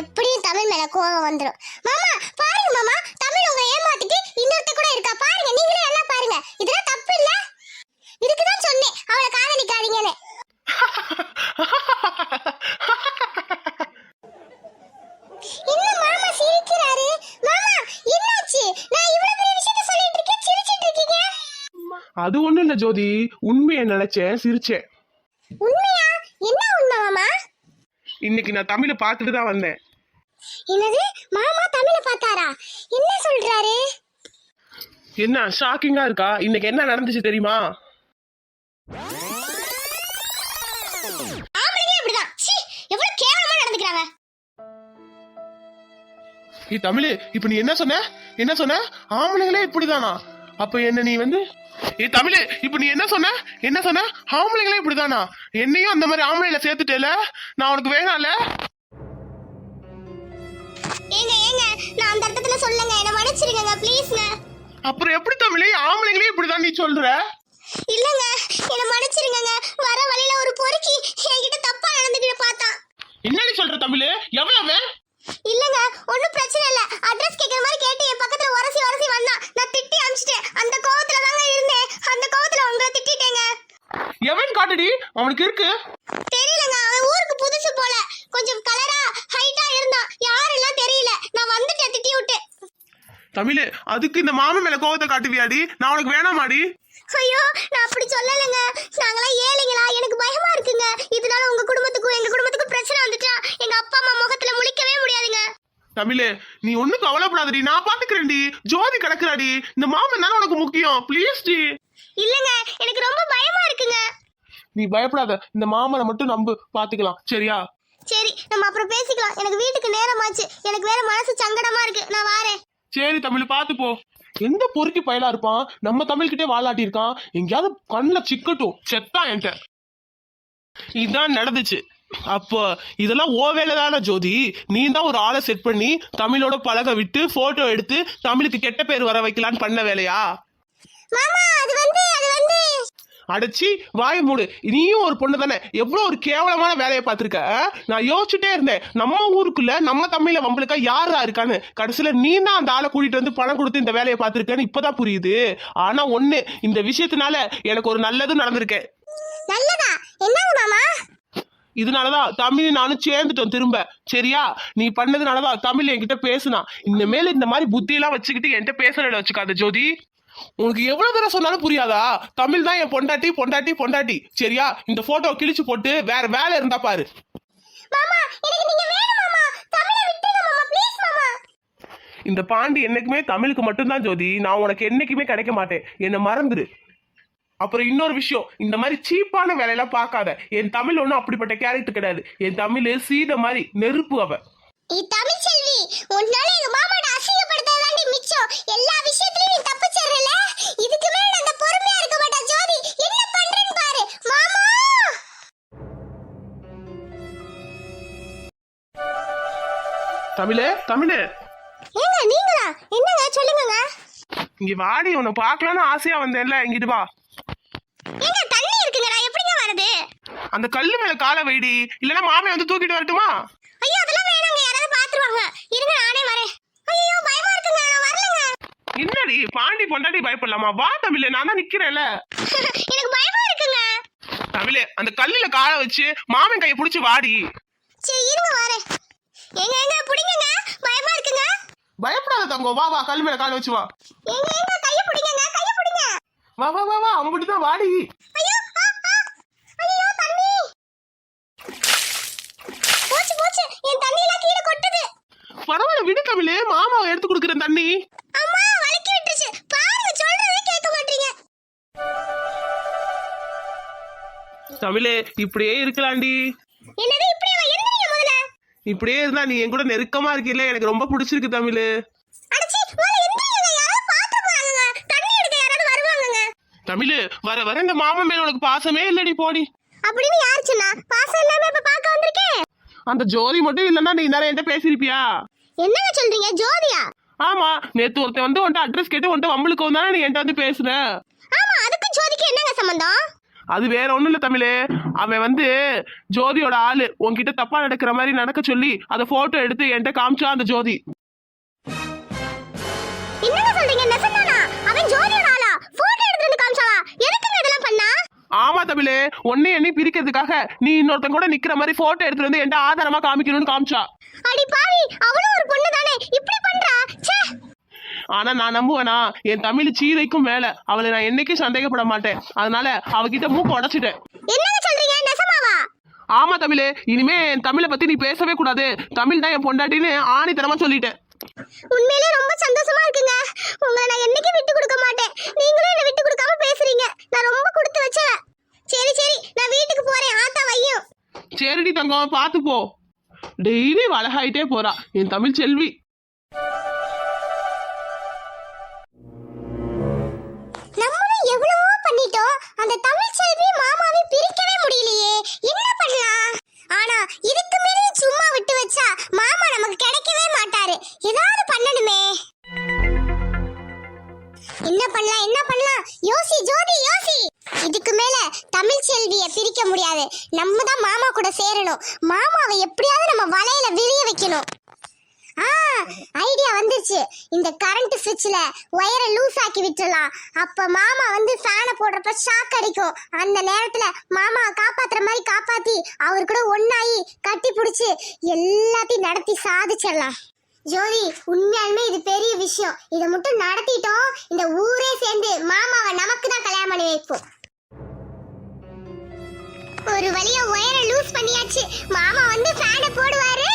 எப்படியும் தமிழ் மேல கோவம் வந்துரும். மாமா பாருங்க மாமா தமிழ் உங்களை ஏமாத்திட்டு இன்னொருத்த கூட இருக்கா? பாருங்க நீங்களே எல்லாம் பாருங்க. இதெல்லாம் தப்பு இல்ல இதுக்கு தான் சொன்னேன். அவளை காதலிக்காதீங்கன்னு. என்ன மாமா சிரிக்கிறாரு? மாமா என்னாச்சு? நான் இவ்வளவு பெரிய விஷயத்த சொல்லிட்டு இருக்கேன் சிரிச்சிட்டு இருக்கீங்க. அது ஒண்ணும் இல்ல ஜோதி. உண்மையை நினைச்சேன் சிரிச்சேன். உண்மையா? என்ன உண்மை மாமா? இன்னைக்கு நான் தமிழை பார்த்துட்டு தான் வந்தேன். என்னது? மாமா தமிழ பார்த்தாரா? என்ன சொல்றாரு? என்ன ஷாக்கிங்கா இருக்கா? இன்னைக்கு என்ன நடந்துச்சு தெரியுமா? நீ தமிழ் இப்ப நீ என்ன சொன்ன? என்ன சொன்ன? ஆம்பளைங்களே இப்படிதானா? அப்ப என்ன நீ வந்து ஏ தமிழ் இப்ப நீ என்ன சொன்ன? என்ன சொன்ன? ஆம்பளைங்களே இப்படிதானா? என்னையும் அந்த மாதிரி ஆம்பளைல சேர்த்துட்டேல? நான் உனக்கு வேணாம்ல ஏங்க ஏங்க நான் அந்த அர்த்தத்துல சொல்லுங்க. என்ன மன்னிச்சிருங்க ப்ளீஸ்ங்க அப்புறம் எப்படி தமிழ்? ஆம்பளைங்களே இப்படிதான் நீ சொல்ற? இல்லங்க என்ன மன்னிச்சிருங்க வர வழியில ஒரு பொறுக்கி என்கிட்ட தப்பா நடந்துக்கிட்டு பார்த்தான் என்னடி சொல்ற தமிழ்? எவன் அவன்? இல்லங்க ஒண்ணும் பிரச்சனை இல்ல. அட்ரஸ் கேக்குற மாதிரி கேட்டு என் பக்கத்துல உரசி உரசி வந்தான். நான் திட்டி அமிச்சிட்டேன் அந்த கோவத்துல தாங்க இருந்தேன். அந்த கோவத்துல உங்களை திட்டிட்டேங்க. எவன் காட்டுடி? அவனுக்கு இருக்கு. தமிழ் அதுக்கு இந்த மாமன் மேல கோவத்தை காட்டுவியாடி? நான் உனக்கு வேணாமாடி? ஐயோ நான் அப்படி சொல்லலைங்க. நாங்களாம் ஏழைங்களா? எனக்கு பயமா இருக்குங்க. இதனால உங்க குடும்பத்துக்கும் எங்க குடும்பத்துக்கும் பிரச்சனை வந்துட்டா எங்க அப்பா அம்மா முகத்துல முழிக்கவே முடியாதுங்க. தமிழ் நீ ஒண்ணும் கவலைப்படாதடி. நான் பாத்துக்கிறேன்டி. ஜோதி கிடக்குறாடி. இந்த மாமன் தானே உனக்கு முக்கியம். ப்ளீஸ் டி இல்லங்க எனக்கு ரொம்ப பயமா இருக்குங்க. நீ பயப்படாத. இந்த மாமனை மட்டும் நம்பு. பாத்துக்கலாம். சரியா? சரி நம்ம அப்புறம் பேசிக்கலாம். எனக்கு வீட்டுக்கு நேரமாச்சு. எனக்கு வேற மனசு சங்கடமா இருக்கு. நான் வாரேன். சரி தமிழ் பார்த்து போ. எந்த பொறுக்கி பயலா இருப்பான்? நம்ம தமிழ்கிட்டே வாழாட்டி இருக்கான்? எங்கேயாவது கண்ணில் சிக்கட்டும். செத்தான் என்கிட்ட. இதான் நடந்துச்சு. அப்போ இதெல்லாம் ஓ வேலை தானே ஜோதி? நீ தான் ஒரு ஆளை செட் பண்ணி தமிழோட பழக விட்டு போட்டோ எடுத்து தமிழுக்கு கெட்ட பேர் வர வைக்கலான்னு பண்ண வேலையா? மாமா அது வந்து அடைச்சி வாய மூடு. நீயும் ஒரு பொண்ணு தானே. எவ்வளோ ஒரு கேவலமான வேலையை பார்த்துருக்க நான் யோசிச்சுட்டே இருந்தேன். நம்ம ஊருக்குள்ள நம்ம தமிழ வம்பளுக்கா யாரா இருக்கான்னு. கடைசியில நீ தான் அந்த ஆளை கூட்டிட்டு வந்து பணம் கொடுத்து இந்த வேலையை பார்த்துருக்கேன்னு இப்பதான் புரியுது. ஆனா ஒண்ணு இந்த விஷயத்தினால எனக்கு ஒரு நல்லதும் நடந்திருக்கேன் நல்லதா? என்னங்க மாமா? இதனாலதான் தமிழ் நானும் சேர்ந்துட்டோம் திரும்ப. சரியா? நீ பண்ணதுனாலதான் தமிழ் என்கிட்ட பேசுனா. இனிமேல் இந்த மாதிரி புத்தியெல்லாம் வச்சுக்கிட்டு என்கிட்ட பேசுறத வச்சுக்காத ஜோதி. உனக்கு எவ்வளவு தடவை சொன்னாலும் புரியாதா? தமிழ் தான் என் பொண்டாட்டி பொண்டாட்டி பொண்டாட்டி. சரியா? இந்த போட்டோ கிழிச்சு போட்டு வேற வேலை இருந்தா பாரு. இந்த பாண்டி என்னைக்குமே தமிழுக்கு மட்டும்தான் ஜோதி. நான் உனக்கு என்னைக்குமே கிடைக்க மாட்டேன். என்னை மறந்துரு. அப்புறம் இன்னொரு விஷயம். இந்த மாதிரி சீப்பான வேலையெல்லாம் பார்க்காத. என் தமிழ் ஒன்றும் அப்படிப்பட்ட கேரக்டர் கிடையாது. என் தமிழ் சீத மாதிரி நெருப்பு அவ. தமிழ் செல்வி உன்னால எங்க மாமாட்ட அசிங்கப்படுத்ததாண்டி மிச்சம். எல்லா விஷயத்துலயும் தமிழே தமிழே. ஏங்க நீங்களா? என்னங்க? சொல்லுங்கங்க. இங்க வாடி உன்னை பார்க்கலான்னு ஆசையா வந்தேன்ல இங்கிட்டு வா. ஏங்க தண்ணி இருக்குங்கடா. எப்படிங்க வருது அந்த கல்லு மேல காலை வைடி இல்லைன்னா மாமே வந்து தூக்கிட்டு வரட்டுமா? ஐயோ அதெல்லாம் வேணாங்க. யாராவது பாத்துருவாங்க இருங்க நானே வரேன். ஐயோ பயமா இருக்குங்க. நான் வரலங்க. என்னடி பாண்டி பொண்டாட்டி பயப்படலாமா? வா தமிழே நான் தான் நிக்கிறேன்ல. எனக்கு பயமா இருக்குங்க. தமிழே அந்த கல்லுல காலை வச்சு மாமன் கையை பிடிச்சி வாடி. ஏங்க ஏங்க பிடிங்கங்க. பயமா இருக்குங்க. பயப்படாத தங்கம் வா வா கல் மேல காலை வச்சு வா. ஏங்க ஏங்க கைய பிடிங்கங்க கைய பிடிங்க. வா வா வா வா அம்பிட்டு தான் வாடி. ஐயோ ஆ, ஆ. ஐயோ தண்ணி போச்சு போச்சு. என் தண்ணி எல்லாம் கீழே கொட்டுது. பரவாயில்ல விடு தமிழே மாமாவை எடுத்து கொடுக்குறேன் தண்ணி. அம்மா வலிக்கி விட்டுருச்சு. பாருங்க சொல்றதே கேட்க மாட்டீங்க. தமிழே இப்படியே இருக்கலாம்டி என்னது இப்படி இப்படியே இருந்தா நீ என் கூட நெருக்கமா இருக்கில்ல எனக்கு ரொம்ப பிடிச்சிருக்கு தமிழ். தமிழ் வர வர இந்த மாமன் மேல உனக்கு பாசமே இல்லடி போடி. அப்படின்னு யார் சொன்னா? பாசம் இல்லாம இப்ப பார்க்க வந்திருக்கேன் அந்த ஜோதி மட்டும் இல்லைன்னா நீ நேரம் என்கிட்ட பேசியிருப்பியா? என்னங்க சொல்றீங்க ஜோதியா? ஆமா நேத்து ஒருத்தன் வந்து உன்ட்ட அட்ரஸ் கேட்டு உன்ட்ட வம்பளுக்கு வந்தானே நீ என்கிட்ட வந்து பேசுன. ஆமா அதுக்கு ஜோதிக்கு என்னங்க சம்பந்தம்? அது வேற ஒண்ணும் இல்ல தமிழே. அவன் வந்து ஜோதியோட ஆளு. உன்கிட்ட தப்பா நடக்கிற மாதிரி நடக்க சொல்லி அதை போட்டோ எடுத்து என்கிட்ட காமிச்சா அந்த ஜோதி. ஆமா தமிழே. ஒன்னே எண்ணி பிரிக்கிறதுக்காக நீ இன்னொருத்தன் கூட நிக்கிற மாதிரி போட்டோ எடுத்துட்டு வந்து என்கிட்ட ஆதாரமா காமிக்கணும்னு காமிச்சா. அடி பாவி அவளும் ஒரு பொண்ணு தானே இப்படி பண்றா? ச்சே! ஆனா நான் நம்புவேனா? என் தமிழ் சீதைக்கும் மேல. அவளை நான் என்னைக்கும் சந்தேகப்பட மாட்டேன். அதனால அவகிட்ட மூக்க உடைச்சிட்டேன். என்னங்க சொல்றீங்க? நெசமாவா? ஆமா தமிழே. இனிமே என் தமிழை பத்தி நீ பேசவே கூடாது. தமிழ் தான் என் பொண்டாட்டின்னு ஆணித்தனமா சொல்லிட்டேன். உண்மையிலே ரொம்ப சந்தோஷமா இருக்குங்க. உங்களை நான் என்னைக்கும் விட்டு கொடுக்க மாட்டேன். நீங்களும் என்ன விட்டு கொடுக்காம பேசுறீங்க. நான் ரொம்ப கொடுத்து வச்சேன். சரி சரி. நான் வீட்டுக்கு போறேன். ஆத்தா வையும். சரிடி தங்கம் பார்த்து போ. டெய்லி அழகாயிட்டே போறா. என் தமிழ் செல்வி. முடியாது நம்ம தான் மாமா கூட சேரணும். மாமாவை எப்படியாவது நம்ம வலையில விரிய வைக்கணும். ஆ ஐடியா வந்துருச்சு. இந்த கரண்ட் சுவிட்ச்ல ஒயரை லூஸ் ஆக்கி விட்டுலாம் அப்ப மாமா வந்து ஃபேனை போடுறப்ப ஷாக் அடிக்கும். அந்த நேரத்துல மாமா காப்பாத்துற மாதிரி காப்பாத்தி அவர் கூட ஒன்னாயி கட்டி பிடிச்சி எல்லாத்தையும் நடத்தி சாதிச்சிடலாம். ஜோதி உண்மையாலுமே இது பெரிய விஷயம். இதை மட்டும் நடத்திட்டோம். இந்த ஊரே சேர்ந்து மாமாவை நமக்கு தான் கல்யாணம் பண்ணி வைப்போம். ஒரு வழியா ஒயரை லூஸ் பண்ணியாச்சு. மாமா வந்து ஃபேனை போடுவாரு.